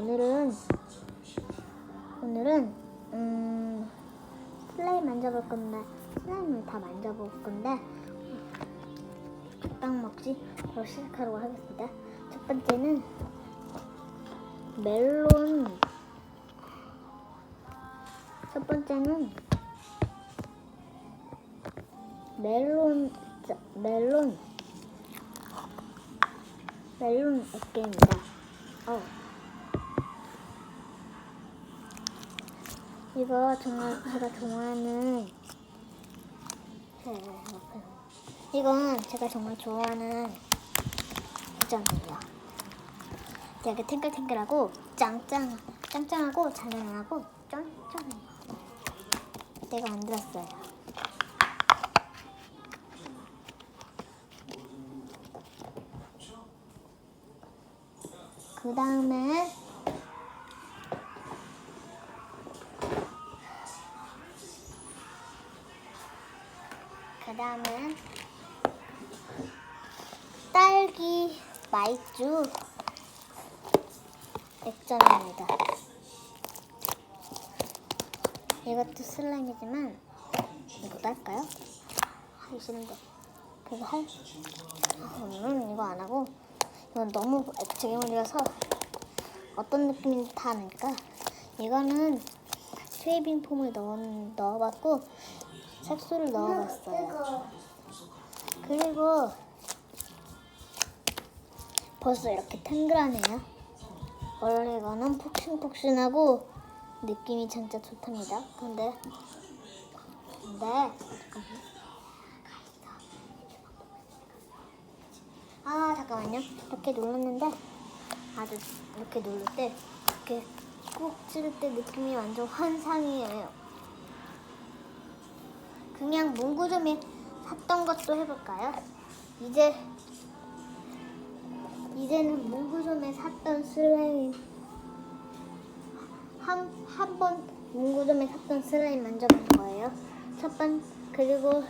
오늘은 오늘은 음 슬라임 만져볼 건데 슬라임을 다 만져볼 건데 딱 먹지 바로 시작하도록 하겠습니다. 첫 번째는 멜론 첫 번째는 멜론 자, 멜론 멜론 액계입니다. 어. 이거 정말 제가 좋아하는 이건 제가 정말 좋아하는 부점이에요. 되게 탱글탱글하고 짱짱 짱짱하고 잔잔하고 쫀쫀해요. 내가 만들었어요. 그 다음에 다음에 딸기 마이쮸 액젓입니다. 이것도 슬라임이지만 이거도 할까요? 하기 싫은데 그거 할 오늘은 이거 안 하고 이건 너무 액체 괴물이라서 어떤 느낌인지 다 아니까 이거는 쉐이빙 폼을 넣어, 넣어봤고 색소를 넣어봤어요. 그리고 벌써 이렇게 탱글하네요. 원래 이거는 폭신폭신하고 느낌이 진짜 좋답니다. 근데 근데 아 잠깐만요. 이렇게 눌렀는데 아주 이렇게 누를 때 이렇게 꾹 찌를 때 느낌이 완전 환상이에요. 그냥 문구점에 샀던 것도 해볼까요? 이제 이제는 문구점에 샀던 슬라임 한 한 번 문구점에 샀던 슬라임 만져볼 거예요. 첫 번 그리고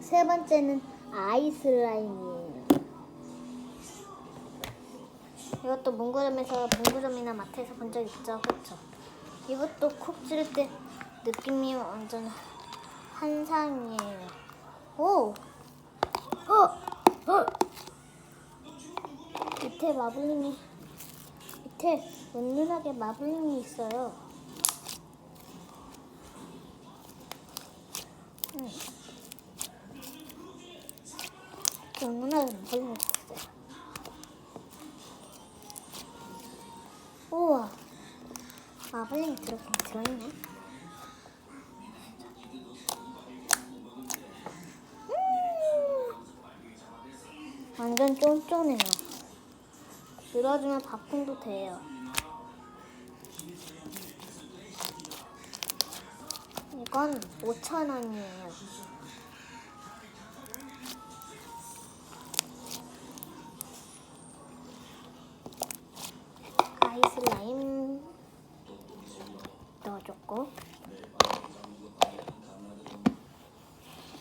세 번째는 아이 슬라임이에요. 이것도 문구점에서 문구점이나 마트에서 본 적 있죠, 그렇죠? 이것도 콕 찌를 때 느낌이 완전 환상이에요. 오, 어, 어. 밑에 마블링이 밑에 은은하게 마블링이 있어요. 음. 은은하게 마블링이 있어요. 우와, 마블링이 들어있네. 완전 쫀쫀해요. 들어주면 밥통도 돼요. 이건 5,000원이에요. 아이슬라임 넣어줬고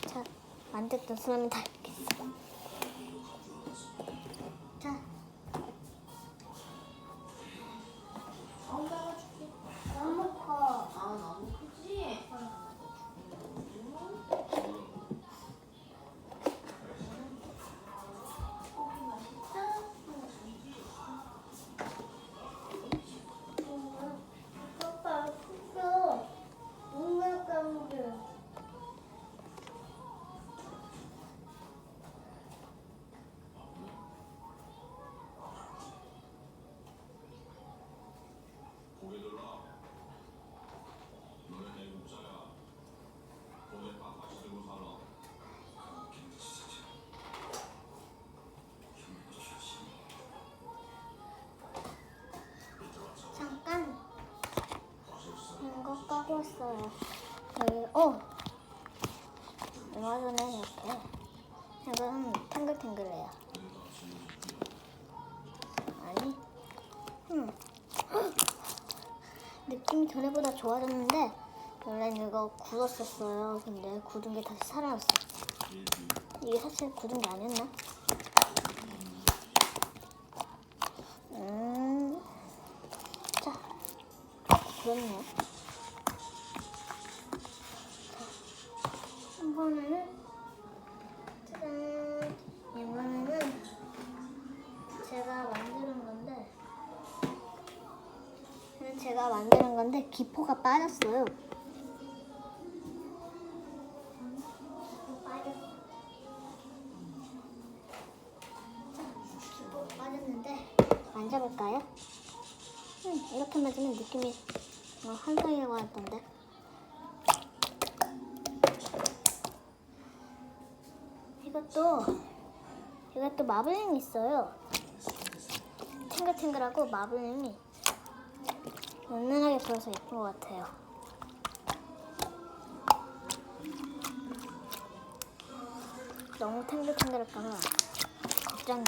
자, 만졌던 슬라임 다 왔어요. 여기 어 얼마 전에 이렇게 이거는 탱글탱글해요. 아니, 음 느낌이 전에보다 좋아졌는데 원래 이거 굳었었어요. 근데 굳은 게 다시 살아났어. 이게 사실 굳은 게 아니었나? 음. 그렇네 제가 만드는 건데 기포가 빠졌어요. 빠졌는데 만져볼까요? 음, 이렇게 맞으면 느낌이 뭐 한성이라고 하던데. 이것도 이것도 마블링이 있어요. 탱글탱글하고 마블링이 은은하게 들어서 예쁜 것 같아요. 너무 탱글탱글할까봐 걱정이에요.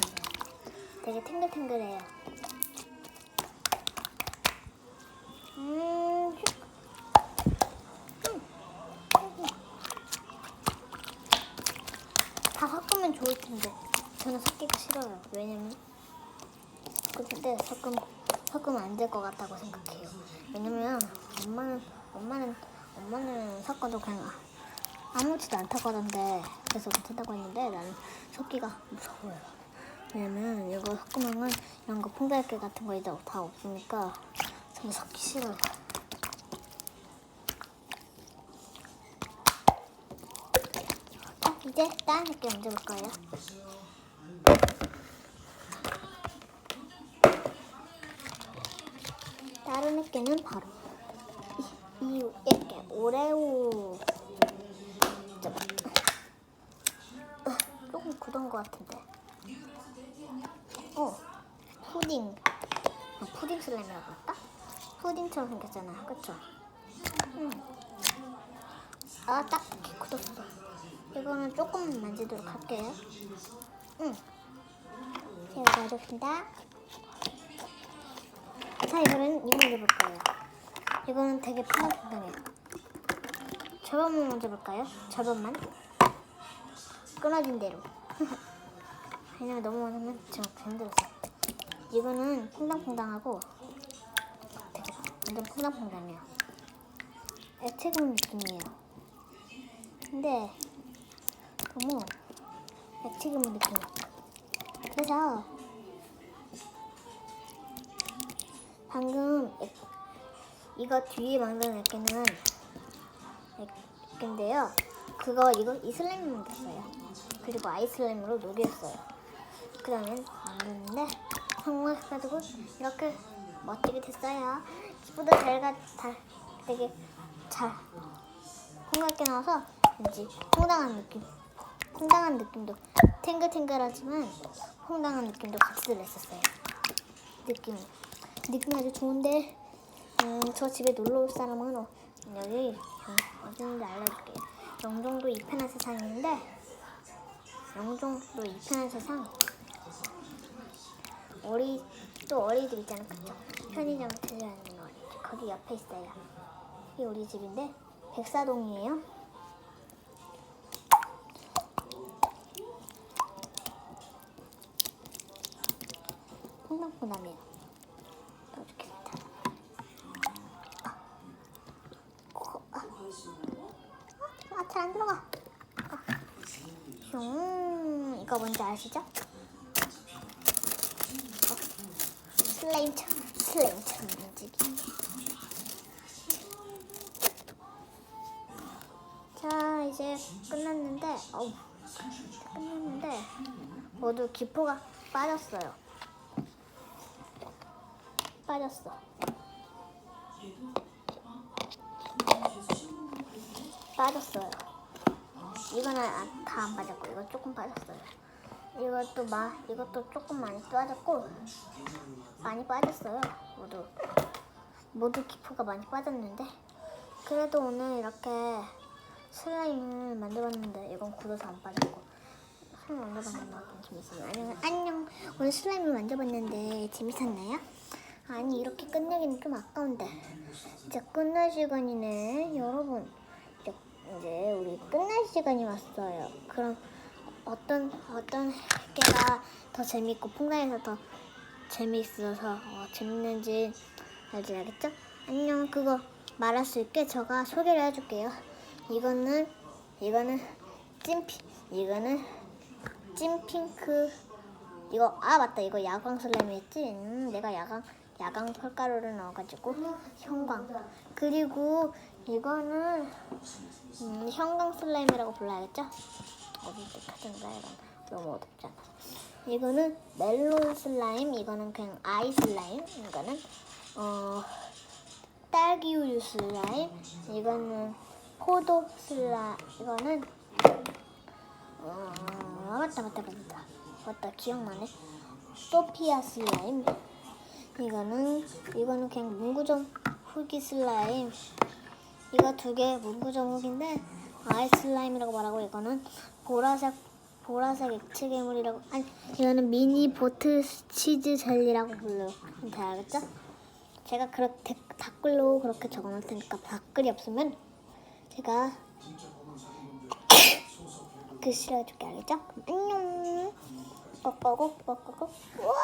되게 탱글탱글해요. 음. 다 섞으면 좋을 텐데 저는 섞기가 싫어요. 왜냐면 근데 섞으면 섞으면 안 될 것 같다고 생각해요. 왜냐면 엄마는 엄마는 엄마는 섞어도 그냥 아무렇지도 않다고 하던데 그래서 못한다고 했는데 나는 섞기가 무서워요. 왜냐면 이거 섞으면은 이런 거 풍달개 같은 거 이제 다 없으니까 저는 섞기 싫어요. 자, 이제 다른 만져볼 거예요. 다른 애께는 바로 이, 이 애께 오레오. 어, 조금 굳은 것 같은데. 어 푸딩. 아, 푸딩 슬라임이라고 할까? 푸딩처럼 생겼잖아. 그쵸? 응. 아딱 굳었어. 이거는 조금 만지도록 할게요. 응. 제가 넣어줬습니다 자, 먼저 볼 거예요. 이거는 되게 편하게 절반만 먼저 볼까요? 절반만. 끊어진 대로. 왜냐면 너무 많으면 지금 힘들었어. 이거는 퐁당퐁당하고 되게 완전 퐁당퐁당해요. 액체금 느낌이에요. 근데 너무 액체금 느낌. 그래서 방금 액- 이거 뒤에 만든 액기는 액인데요. 그거 이거 이 슬라임 만들었어요. 그리고 아이슬라임으로 녹였어요. 그 다음에 만드는데 성공해가지고 이렇게 멋지게 됐어요. 기쁘도 잘가 다 되게 잘 콩같게 나와서 왠지 퐁당한 느낌, 퐁당한 느낌도 탱글탱글하지만 퐁당한 느낌도 같이 들었었어요. 느낌이. 느낌이 아주 좋은데 음, 저 집에 놀러 올 사람은 어, 여기 음, 어딘지 알려줄게요. 영종도 이편한 세상이 있는데 영종도 이편한 세상 어리 또 어리집 있잖아 그쵸? 편의점 들려있는 어리집 거기 옆에 있어요. 이 우리 집인데 백사동이에요. 콩당콩당해요. 넣어주겠습니다. 아, 잘 안 들어가. 아. 슝, 이거 뭔지 아시죠? 어? 슬라임처럼, 슬라임처럼 움직이. 자, 이제 끝났는데, 어우, 끝났는데, 모두 기포가 빠졌어요. 빠졌어. 빠졌어요. 이거는 다 안 빠졌고 이거 조금 빠졌어요. 이것도 마 이것도 조금 많이 빠졌고 많이 빠졌어요. 모두 모두 기포가 많이 빠졌는데 그래도 오늘 이렇게 슬라임을 만들었는데 이건 굳어서 안 빠졌고 슬라임 만들었는데 재밌었나요? 안녕 안녕 오늘 슬라임을 만져봤는데 재밌었나요? 아니 이렇게 끝내기는 좀 아까운데 이제 끝날 시간이네 여러분 이제 우리 끝날 시간이 왔어요 그럼 어떤 어떤 게가 더 재밌고 풍랑에서 더 재미있어서 어, 재밌는지 알지 알겠죠? 안녕 그거 말할 수 있게 제가 소개를 해줄게요. 이거는 이거는 찐피 이거는 찐핑크 이거 아 맞다 이거 야광 슬라임이었지? 음, 내가 야광 야광 펄가루를 넣어가지고 형광 그리고 이거는 음, 형광 슬라임이라고 불러야겠죠? 어디 카든가 이건 너무 어둡잖아. 이거는 멜론 슬라임, 이거는 그냥 아이 슬라임, 이거는 어 딸기 우유 슬라임, 이거는 포도 슬라, 이거는 어 맞다 맞다 맞다 맞다 기억나네. 소피아 슬라임, 이거는 이거는 그냥 문구점 후기 슬라임. 이거 두 개 문구점 후기인데 아이 슬라임이라고 말하고 이거는 보라색 보라색 액체 괴물이라고 아니 이거는 미니 보트 치즈 젤리라고 불러요. 다 알겠죠? 제가 그렇게 댓글로 그렇게 적어놓을 테니까 댓글이 없으면 제가 글씨를 해줄게 알겠죠? 안녕. 꺽꺽꺽 꺽꺽꺽 우와